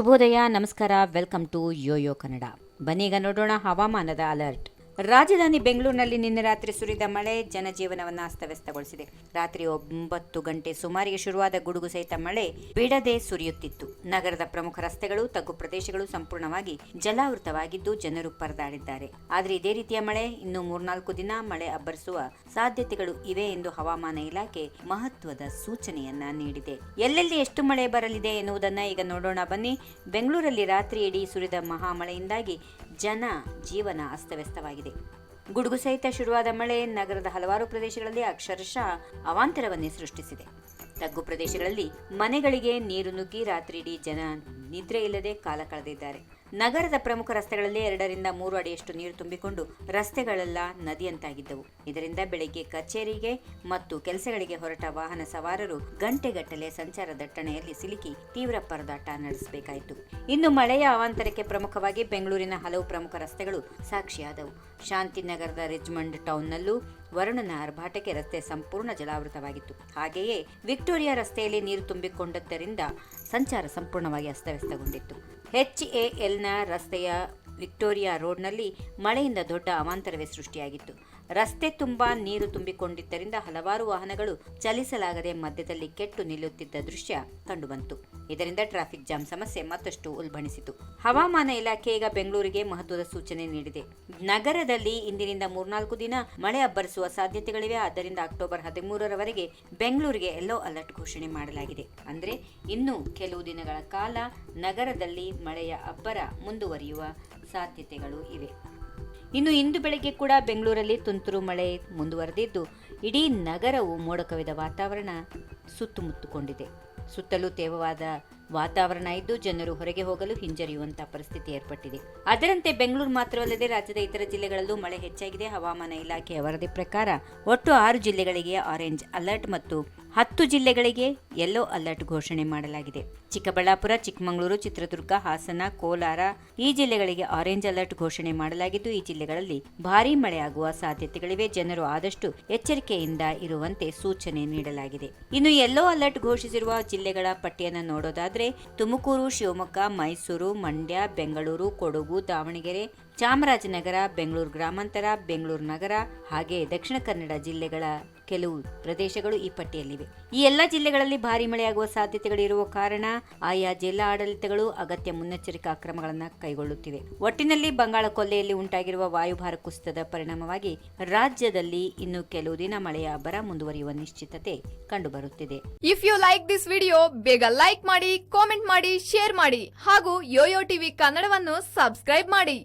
ಶುಭೋದಯ ನಮಸ್ಕಾರ welcome to Yoyo Kannada. ಬನ್ನೀಗ ನೋಡೋಣ ಹವಾಮಾನದ ಅಲರ್ಟ್ ರಾಜಧಾನಿ ಬೆಂಗಳೂರಿನಲ್ಲಿ ನಿನ್ನೆ ರಾತ್ರಿ ಸುರಿದ ಮಳೆ ಜನಜೀವನವನ್ನು ಅಸ್ತವ್ಯಸ್ತಗೊಳಿಸಿದೆ. ರಾತ್ರಿ ಒಂಬತ್ತು ಗಂಟೆ ಸುಮಾರಿಗೆ ಶುರುವಾದ ಗುಡುಗು ಸಹಿತ ಮಳೆ ಬಿಡದೆ ಸುರಿಯುತ್ತಿತ್ತು. ನಗರದ ಪ್ರಮುಖ ರಸ್ತೆಗಳು, ತಗ್ಗು ಪ್ರದೇಶಗಳು ಸಂಪೂರ್ಣವಾಗಿ ಜಲಾವೃತವಾಗಿದ್ದು ಜನರು ಪರದಾಡಿದ್ದಾರೆ. ಆದರೆ ಇದೇ ರೀತಿಯ ಮಳೆ ಇನ್ನು ಮೂರ್ನಾಲ್ಕು ದಿನ ಮಳೆ ಅಬ್ಬರಿಸುವ ಸಾಧ್ಯತೆಗಳು ಇವೆ ಎಂದು ಹವಾಮಾನ ಇಲಾಖೆ ಮಹತ್ವದ ಸೂಚನೆಯನ್ನ ನೀಡಿದೆ. ಎಲ್ಲೆಲ್ಲಿ ಎಷ್ಟು ಮಳೆ ಬರಲಿದೆ ಎನ್ನುವುದನ್ನ ಈಗ ನೋಡೋಣ ಬನ್ನಿ. ಬೆಂಗಳೂರಲ್ಲಿ ರಾತ್ರಿ ಇಡೀ ಸುರಿದ ಮಹಾಮಳೆಯಿಂದಾಗಿ ಜನ ಜೀವನ ಅಸ್ತವ್ಯಸ್ತವಾಗಿದೆ. ಗುಡುಗು ಸಹಿತ ಶುರುವಾದ ಮಳೆ ನಗರದ ಹಲವಾರು ಪ್ರದೇಶಗಳಲ್ಲಿ ಅಕ್ಷರಶಃ ಅವಾಂತರವನ್ನೇ ಸೃಷ್ಟಿಸಿದೆ. ತಗ್ಗು ಪ್ರದೇಶಗಳಲ್ಲಿ ಮನೆಗಳಿಗೆ ನೀರು ನುಗ್ಗಿ ರಾತ್ರಿಯಿಡೀ ಜನ ನಿದ್ರೆ ಇಲ್ಲದೆ ಕಾಲ ಕಳೆದಿದ್ದಾರೆ. ನಗರದ ಪ್ರಮುಖ ರಸ್ತೆಗಳಲ್ಲಿ ಎರಡರಿಂದ ಮೂರು ಅಡಿಯಷ್ಟು ನೀರು ತುಂಬಿಕೊಂಡು ರಸ್ತೆಗಳೆಲ್ಲ ನದಿಯಂತಾಗಿದ್ದವು. ಇದರಿಂದ ಬೆಳಿಗ್ಗೆ ಕಚೇರಿಗೆ ಮತ್ತು ಕೆಲಸಗಳಿಗೆ ಹೊರಟ ವಾಹನ ಸವಾರರು ಗಂಟೆಗಟ್ಟಲೆ ಸಂಚಾರ ದಟ್ಟಣೆಯಲ್ಲಿ ಸಿಲುಕಿ ತೀವ್ರ ಪರದಾಟ ನಡೆಸಬೇಕಾಯಿತು. ಇನ್ನು ಮಳೆಯ ಅವಾಂತರಕ್ಕೆ ಪ್ರಮುಖವಾಗಿ ಬೆಂಗಳೂರಿನ ಹಲವು ಪ್ರಮುಖ ರಸ್ತೆಗಳು ಸಾಕ್ಷಿಯಾದವು. ಶಾಂತಿನಗರದ ರಿಜ್ಮಂಡ್ ಟೌನ್ನಲ್ಲೂ ವರುಣನ ಆರ್ಭಾಟಕ್ಕೆ ರಸ್ತೆ ಸಂಪೂರ್ಣ ಜಲಾವೃತವಾಗಿತ್ತು. ಹಾಗೆಯೇ ವಿಕ್ಟೋರಿಯಾ ರಸ್ತೆಯಲ್ಲಿ ನೀರು ತುಂಬಿಕೊಂಡದ್ದರಿಂದ ಸಂಚಾರ ಸಂಪೂರ್ಣವಾಗಿ ಅಸ್ತವ್ಯಸ್ತಗೊಂಡಿತ್ತು. ಎಚ್ಎಎಲ್ನ ರಸ್ತೆಯ ವಿಕ್ಟೋರಿಯಾ ರೋಡ್ನಲ್ಲಿ ಮಳೆಯಿಂದ ದೊಡ್ಡ ಅವಾಂತರವೇ ಸೃಷ್ಟಿಯಾಗಿತ್ತು. ರಸ್ತೆ ತುಂಬಾ ನೀರು ತುಂಬಿಕೊಂಡಿದ್ದರಿಂದ ಹಲವಾರು ವಾಹನಗಳು ಚಲಿಸಲಾಗದೆ ಮಧ್ಯದಲ್ಲಿ ಕೆಟ್ಟು ನಿಲ್ಲುತ್ತಿದ್ದ ದೃಶ್ಯ ಕಂಡುಬಂತು. ಇದರಿಂದ ಟ್ರಾಫಿಕ್ ಜಾಮ್ ಸಮಸ್ಯೆ ಮತ್ತಷ್ಟು ಉಲ್ಬಣಿಸಿತು. ಹವಾಮಾನ ಇಲಾಖೆ ಈಗ ಬೆಂಗಳೂರಿಗೆ ಮಹತ್ವದ ಸೂಚನೆ ನೀಡಿದೆ. ನಗರದಲ್ಲಿ ಇಂದಿನಿಂದ ಮೂರ್ನಾಲ್ಕು ದಿನ ಮಳೆ ಅಬ್ಬರಿಸುವ ಸಾಧ್ಯತೆಗಳಿವೆ. ಆದ್ದರಿಂದ ಅಕ್ಟೋಬರ್ ಹದಿಮೂರರವರೆಗೆ ಬೆಂಗಳೂರಿಗೆ ಯೆಲ್ಲೋ ಅಲರ್ಟ್ ಘೋಷಣೆ ಮಾಡಲಾಗಿದೆ. ಅಂದರೆ ಇನ್ನು ಕೆಲವು ದಿನಗಳ ಕಾಲ ನಗರದಲ್ಲಿ ಮಳೆಯ ಅಬ್ಬರ ಮುಂದುವರಿಯುವ ಸಾಧ್ಯತೆಗಳು ಇವೆ. ಇನ್ನು ಇಂದು ಬೆಳಗ್ಗೆ ಕೂಡ ಬೆಂಗಳೂರಲ್ಲಿ ತುಂತುರು ಮಳೆ ಮುಂದುವರೆದಿದ್ದು, ಇಡೀ ನಗರವು ಮೋಡ ಕವಿದ ವಾತಾವರಣ ಸುತ್ತಮುತ್ತುಕೊಂಡಿದೆ. ಸುತ್ತಲೂ ತೇವವಾದ ವಾತಾವರಣ ಇದ್ದು ಜನರು ಹೊರಗೆ ಹೋಗಲು ಹಿಂಜರಿಯುವಂತಹ ಪರಿಸ್ಥಿತಿ ಏರ್ಪಟ್ಟಿದೆ. ಅದರಂತೆ ಬೆಂಗಳೂರು ಮಾತ್ರವಲ್ಲದೆ ರಾಜ್ಯದ ಇತರ ಜಿಲ್ಲೆಗಳಲ್ಲೂ ಮಳೆ ಹೆಚ್ಚಾಗಿದೆ. ಹವಾಮಾನ ಇಲಾಖೆಯ ವರದಿ ಪ್ರಕಾರ ಒಟ್ಟು ಆರು ಜಿಲ್ಲೆಗಳಿಗೆ ಆರೆಂಜ್ ಅಲರ್ಟ್ ಮತ್ತು ಹತ್ತು ಜಿಲ್ಲೆಗಳಿಗೆ ಯೆಲ್ಲೋ ಅಲರ್ಟ್ ಘೋಷಣೆ ಮಾಡಲಾಗಿದೆ. ಚಿಕ್ಕಬಳ್ಳಾಪುರ, ಚಿಕ್ಕಮಗಳೂರು, ಚಿತ್ರದುರ್ಗ, ಹಾಸನ, ಕೋಲಾರ ಈ ಜಿಲ್ಲೆಗಳಿಗೆ ಆರೆಂಜ್ ಅಲರ್ಟ್ ಘೋಷಣೆ ಮಾಡಲಾಗಿದ್ದು, ಈ ಜಿಲ್ಲೆಗಳಲ್ಲಿ ಭಾರೀ ಮಳೆಯಾಗುವ ಸಾಧ್ಯತೆಗಳಿವೆ. ಜನರು ಆದಷ್ಟು ಎಚ್ಚರಿಕೆಯಿಂದ ಇರುವಂತೆ ಸೂಚನೆ ನೀಡಲಾಗಿದೆ. ಇನ್ನು ಯೆಲ್ಲೋ ಅಲರ್ಟ್ ಘೋಷಿಸಿರುವ ಜಿಲ್ಲೆಗಳ ಪಟ್ಟಿಯನ್ನು ನೋಡೋದಾದ್ರೆ ತುಮಕೂರು ಶಿವಮೊಗ್ಗ ಮೈಸೂರು ಮಂಡ್ಯ ಬೆಂಗಳೂರು ಕೊಡಗು ದಾವಣಗೆರೆ ಚಾಮರಾಜನಗರ, ಬೆಂಗಳೂರು ಗ್ರಾಮಾಂತರ, ಬೆಂಗಳೂರು ನಗರ ಹಾಗೆ ದಕ್ಷಿಣ ಕನ್ನಡ ಜಿಲ್ಲೆಗಳ ಕೆಲವು ಪ್ರದೇಶಗಳು ಈ ಪಟ್ಟಿಯಲ್ಲಿವೆ. ಈ ಎಲ್ಲ ಜಿಲ್ಲೆಗಳಲ್ಲಿ ಭಾರಿ ಮಳೆಯಾಗುವ ಸಾಧ್ಯತೆಗಳಿರುವ ಕಾರಣ ಆಯಾ ಜಿಲ್ಲಾ ಆಡಳಿತಗಳು ಅಗತ್ಯ ಮುನ್ನೆಚ್ಚರಿಕಾ ಕ್ರಮಗಳನ್ನು ಕೈಗೊಳ್ಳುತ್ತಿವೆ. ಒಟ್ಟಿನಲ್ಲಿ ಬಂಗಾಳ ಕೊಲ್ಲೆಯಲ್ಲಿ ಉಂಟಾಗಿರುವ ವಾಯುಭಾರ ಕುಸಿತದ ಪರಿಣಾಮವಾಗಿ ರಾಜ್ಯದಲ್ಲಿ ಇನ್ನು ಕೆಲವು ದಿನ ಮಳೆಯ ಅಬ್ಬರ ಮುಂದುವರಿಯುವ ನಿಶ್ಚಿತತೆ ಕಂಡುಬರುತ್ತಿದೆ. If you like this video ಬೇಗ ಲೈಕ್ ಮಾಡಿ ಕಾಮೆಂಟ್ ಮಾಡಿ ಶೇರ್ ಮಾಡಿ ಹಾಗೂ ಯೋಯೋ ಟಿವಿ ಕನ್ನಡವನ್ನು ಸಬ್ಸ್ಕ್ರೈಬ್ ಮಾಡಿ.